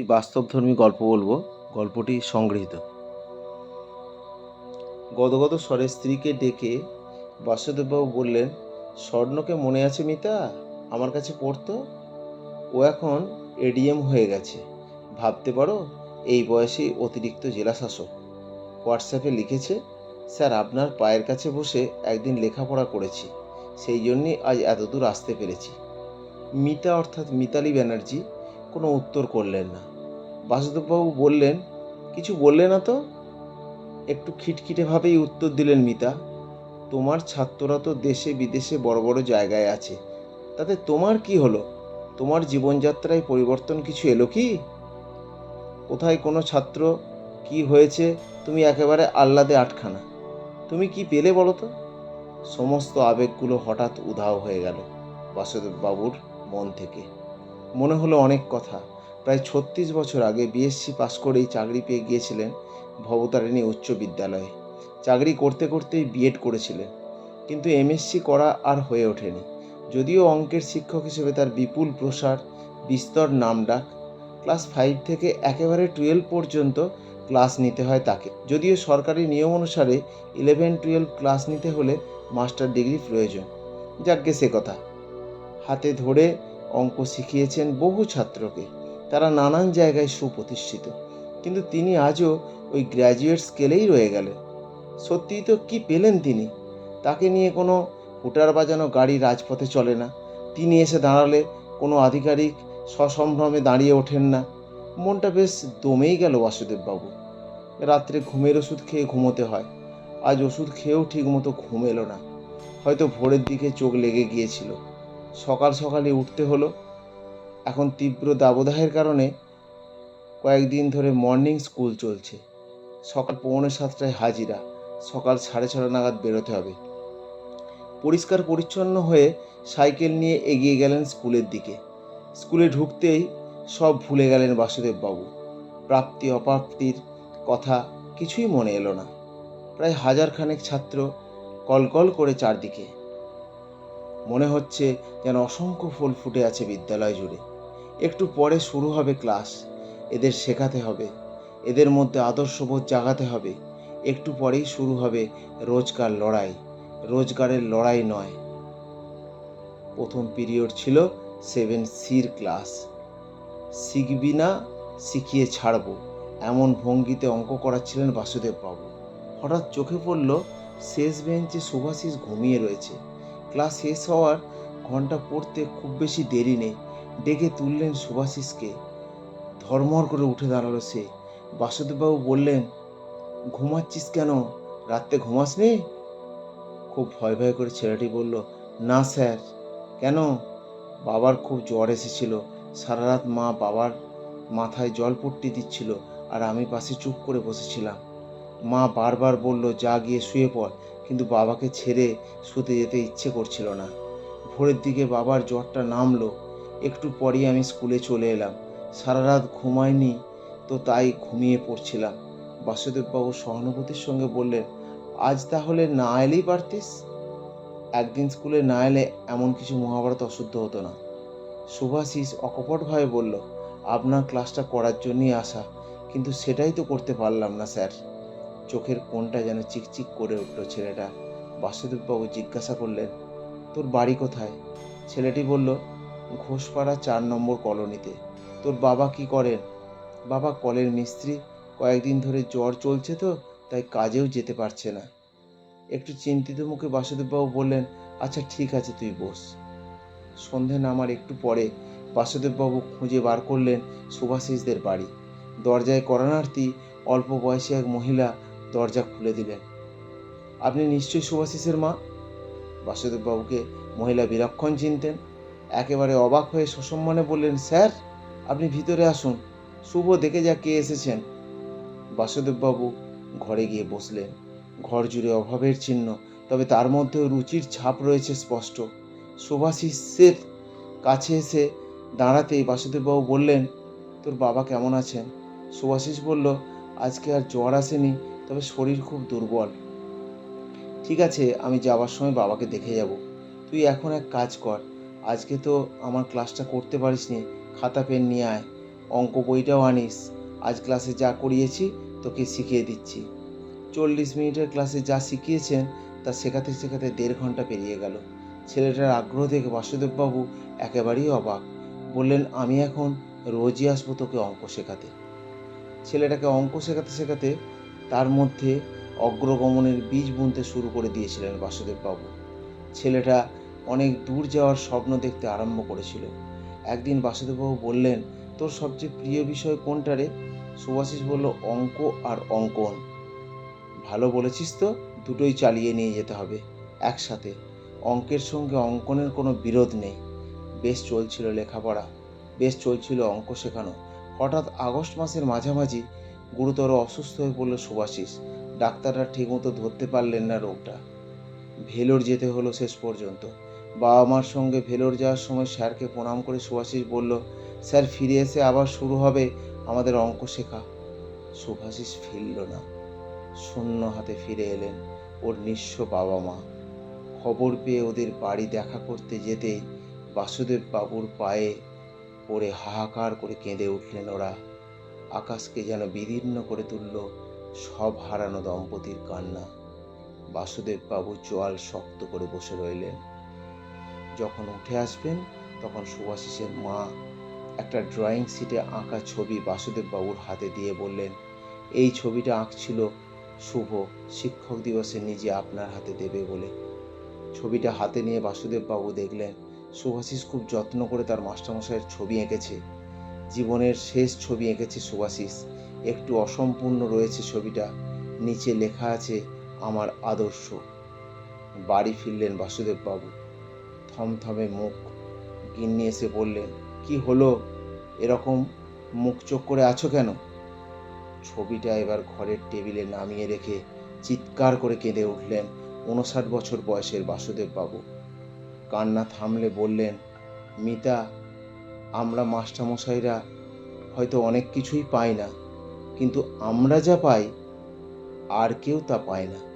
একটি বাস্তবধর্মী গল্প বলব। গল্পটি সংগৃহীত। গদগদ স্বরে স্ত্রীকে ডেকে বাসুদেববাবু বললেন, স্বর্ণকে মনে আছে মিতা? আমার কাছে পড়তো? ও এখন এডিএম হয়ে গেছে। ভাবতে পারো, এই বয়সেই অতিরিক্ত জেলাশাসক। হোয়াটসঅ্যাপে লিখেছে, স্যার, আপনার পায়ের কাছে বসে একদিন লেখাপড়া করেছি। সেই জন্যই আজ এতদূর আসতে পেরেছি। মিতা অর্থাৎ মিতালি ব্যানার্জি কোনো উত্তর করলেন না। বাসুদেববাবু বললেন, কিছু বললে না তো? একটু খিটখিটেভাবেই উত্তর দিলেন মিতা, তোমার ছাত্ররা তো দেশে বিদেশে বড় বড় জায়গায় আছে, তাতে তোমার কি হলো? তোমার জীবনযাত্রায় পরিবর্তন কিছু এলো কি? কোথায় কোনো ছাত্র কি হয়েছে তুমি একেবারে আহ্লাদে আটখানা, তুমি কি পেলে বলো তো? সমস্ত আবেগগুলো হঠাৎ উধাও হয়ে গেল বাসুদেব বাবুর মন থেকে। মনে হলো অনেক কথা প্রায় ছত্রিশ বছর আগে বিএসসি পাশ করেই চাকরি পেয়ে গিয়েছিলেন ভবতারিণী উচ্চ বিদ্যালয়ে। চাকরি করতে করতেই বিএড করেছিলেন। কিন্তু এমএসসি করা আর হয়ে ওঠেনি। যদিও অঙ্কের শিক্ষক হিসেবে তার বিপুল প্রসার, বিস্তর নামডাক, ক্লাস ফাইভ থেকে একেবারে টুয়েলভ পর্যন্ত ক্লাস নিতে হয় তাকে। যদিও সরকারি নিয়ম অনুসারে ইলেভেন টুয়েলভ ক্লাস নিতে হলে মাস্টার ডিগ্রি প্রয়োজন। যাকে সে কথা। হাতে ধরে অঙ্ক শিখিয়েছেন বহু ছাত্রকে। তারা নানান জায়গায় সুপ্রতিষ্ঠিত। কিন্তু তিনি আজও ওই গ্র্যাজুয়েট স্কেলেই রয়ে গেলেন। সত্যিই তো কি পেলেন তিনি? তাকে নিয়ে কোনো হুটার বাজানো গাড়ি রাজপথে চলে না। তিনি এসে দাঁড়ালে কোনো আধিকারিক সসম্ভ্রমে দাঁড়িয়ে ওঠেন না। মনটা বেশ দমেই গেল বাসুদেববাবু। রাত্রে ঘুমের ওষুধ খেয়ে ঘুমোতে হয়। আজ ওষুধ খেয়েও ঠিকমতো ঘুম এলো না। হয়তো ভোরের দিকে চোখ লেগে গিয়েছিল। সকাল সকালে উঠতে হলো। এখন তীব্র দাবদাহের কারণে কয়েকদিন ধরে মর্নিং স্কুল চলছে। সকাল পৌনে সাতটায় হাজিরা, সকাল সাড়ে ছটা নাগাদ বেরোতে হবে। পরিষ্কার পরিচ্ছন্ন হয়ে সাইকেল নিয়ে এগিয়ে গেলেন স্কুলের দিকে। স্কুলে ঢুকতেই সব ভুলে গেলেন বাসুদেববাবু প্রাপ্তি অপ্রাপ্তির কথা কিছুই মনে এলো না। প্রায় হাজার খানেক ছাত্র কলকল করে চারদিকে। মনে হচ্ছে যেন অসংখ্য ফুল ফুটে আছে বিদ্যালয় জুড়ে। একটু পরে শুরু হবে ক্লাস। এদের শেখাতে হবে। এদের মধ্যে আদর্শবোধ জাগাতে হবে। একটু পরেই শুরু হবে রোজকার লড়াই। রোজগারের লড়াই নয়। প্রথম পিরিয়ড ছিল সেভেন সির ক্লাস। শিখবি না, শিখিয়ে ছাড়বো। এমন ভঙ্গিতে অঙ্ক করাচ্ছিলেন বাসুদেববাবু। হঠাৎ চোখে পড়ল, শেষ বেঞ্চে শুভাশিস ঘুমিয়ে রয়েছে। ক্লাস শেষ হওয়ার ঘণ্টা পড়তে খুব বেশি দেরি নেই। ডেকে তুললেন শুভাশিসকে ধর্মর করে উঠে দাঁড়াল সে। বাসুদেববাবু বললেন, ঘুমাচ্ছিস কেন? রাত্রে ঘুমাসনি? খুব ভয় ভয় করে ছেলেটি বলল, না স্যার। কেন? বাবার খুব জ্বর এসেছিল। সারা রাত মা বাবার মাথায় জল পট্টি দিচ্ছিল আর আমি পাশে চুপ করে বসেছিলাম। মা বারবার বলল, যা গিয়ে শুয়ে পড়, কিন্তু বাবাকে ছেড়ে শুতে যেতে ইচ্ছে করছিল না। ভোরের দিকে বাবার জ্বরটা নামলো। একটু পরেই আমি স্কুলে চলে এলাম। সারা রাত ঘুমায়নি তো তাই ঘুমিয়ে পড়ছিলাম। বাসুদেববাবু সহানুভূতির সঙ্গে বললেন, আজ তাহলে না এলেই পারতিস? একদিন স্কুলে না এলে এমন কিছু মহাভারত অশুদ্ধ হতো না। শুভাশিস অকপটভাবে বলল, আপনার ক্লাসটা করার জন্যই আসা, কিন্তু সেটাই তো করতে পারলাম না, স্যার। চোখের কোনটা যেন চিকচিক করে উঠল ছেলেটা। বাসুদেববাবু জিজ্ঞাসা করলেন, তোর বাড়ি কোথায়? ছেলেটি বলল ঘোষপাড়া চার নম্বর কলোনিতে। তোর বাবা কি করেন? বাবা কলের মিস্ত্রি। কয়েকদিন ধরে জ্বর চলছে তো, তাই কাজেও যেতে পারছে না। একটু চিন্তিত মুখে বাসুদেববাবু বললেন আচ্ছা ঠিক আছে, তুই বস। সন্ধে নামার একটু পরে বাসুদেববাবু খুঁজে বার করলেন সুভাষিসদের বাড়ি। দরজায় করণার্থী অল্প বয়সী এক মহিলা দরজা খুলে দিলেন। আপনি নিশ্চয়ই সুভাষিসের মা? বাসুদেববাবুকে মহিলা বিলক্ষণ চিনতেন। একেবারে অবাক হয়ে সসম্মানে বললেন, স্যার, আপনি ভিতরে আসুন। শুভ দেখে যা কে এসেছেন। বাসুদেববাবু ঘরে গিয়ে বসলেন। ঘর জুড়ে অভাবের চিহ্ন, তবে তার মধ্যেও রুচির ছাপ রয়েছে স্পষ্ট। সুভাষিসের কাছে এসে দাঁড়াতেই বাসুদেববাবু বললেন, তোর বাবা কেমন আছেন? সুভাষিস বলল, আজকে আর জ্বর আসেনি, তবে শরীর খুব দুর্বল। ঠিক আছে, আমি যাওয়ার সময় বাবাকে দেখে যাব। তুই এখন এক কাজ কর আজকে তো আমার ক্লাসটা করতে পারিসনি। খাতা, পেন নিয়ে আয়। অঙ্ক বইটাও আনিস। আজ ক্লাসে যা করিয়েছি, তোকে শিখিয়ে দিচ্ছি। চল্লিশ মিনিটের ক্লাসে যা শিখিয়েছেন, তা শেখাতে শেখাতে দেড় ঘণ্টা পেরিয়ে গেল। ছেলেটার আগ্রহ দেখে বাসুদেববাবু একেবারেই অবাক। বললেন, আমি এখন রোজই আসব তোকে অঙ্ক শেখাতে। ছেলেটাকে অঙ্ক শেখাতে শেখাতে তার মধ্যে অগ্রগমনের বীজ বুনতে শুরু করে দিয়েছিলেন বাসুদেববাবু। ছেলেটা অনেক দূর যাওয়ার স্বপ্ন দেখতে আরম্ভ করেছিল। একদিন বাসুদেববাবু বললেন, তোর সবচেয়ে প্রিয় বিষয় কোনটা রে? সুভাষিস বলল, অঙ্ক আর অঙ্কন। ভালো বলেছিস তো, দুটোই চালিয়ে নিয়ে যেতে হবে, একসাথে। অঙ্কের সঙ্গে অঙ্কনের কোনো বিরোধ নেই। বেশ চলছিল লেখাপড়া, বেশ চলছিল অঙ্ক শেখানো। হঠাৎ আগস্ট মাসের মাঝামাঝি গুরুতর অসুস্থ হয়ে পড়ল সুভাষিস। ডাক্তাররা ঠিকমতো ধরতে পারলেন না রোগটা। ভেলোর যেতে হলো শেষ পর্যন্ত। বাবা মার সঙ্গে ভেলোর যাওয়ার সময় স্যারকে প্রণাম করে সুভাষিস বলল, স্যার, ফিরে এসে আবার শুরু হবে আমাদের অঙ্ক শেখা। সুভাষিস ফিরল না। শূন্য হাতে ফিরে এলেন ওর নিঃস্ব বাবা মা। খবর পেয়ে ওদের বাড়ি দেখা করতে যেতেই বাসুদেব বাবুর পায়ে পড়ে হাহাকার করে কেঁদে উঠলেন ওরা। আকাশকে যেন বিদীর্ণ করে তুলল সব হারানো দম্পতির কান্না। বাসুদেব বাবু চোয়াল শক্ত করে বসে রইলেন। যখন উঠে আসবেন, তখন সুভাষিসের মা একটা ড্রয়িং শিটে আঁকা ছবি বাসুদেব বাবুর হাতে দিয়ে বললেন, এই ছবিটা আঁকছিল শুভ, শিক্ষক দিবসে নিজে আপনার হাতে দেবে বলে। ছবিটা হাতে নিয়ে বাসুদেব বাবু দেখলেন সুভাষিস খুব যত্ন করে তার মাস্টারমশাইয়ের ছবি এঁকেছে। জীবনের শেষ ছবি এঁকেছে সুভাষিস একটু অসম্পূর্ণ রয়েছে ছবিটা। নিচে লেখা আছে, আমার আদর্শ। বাড়ি ফিরলেন বাসুদেব বাবু থমথমে মুখ। গিন্নি এসে বললেন কি হলো? এরকম মুখ চোখ করে আছো কেন? ছবিটা এবার ঘরের টেবিলে নামিয়ে রেখে চিৎকার করে কেঁদে উঠলেন উনষাট বছর বয়সের বাসুদেব বাবু কান্না থামলে বললেন, মিতা, আমরা মাস্টারমশাইরা হয়তো অনেক কিছুই পাই না, কিন্তু আমরা যা পাই, আর কেউ তা পায় না।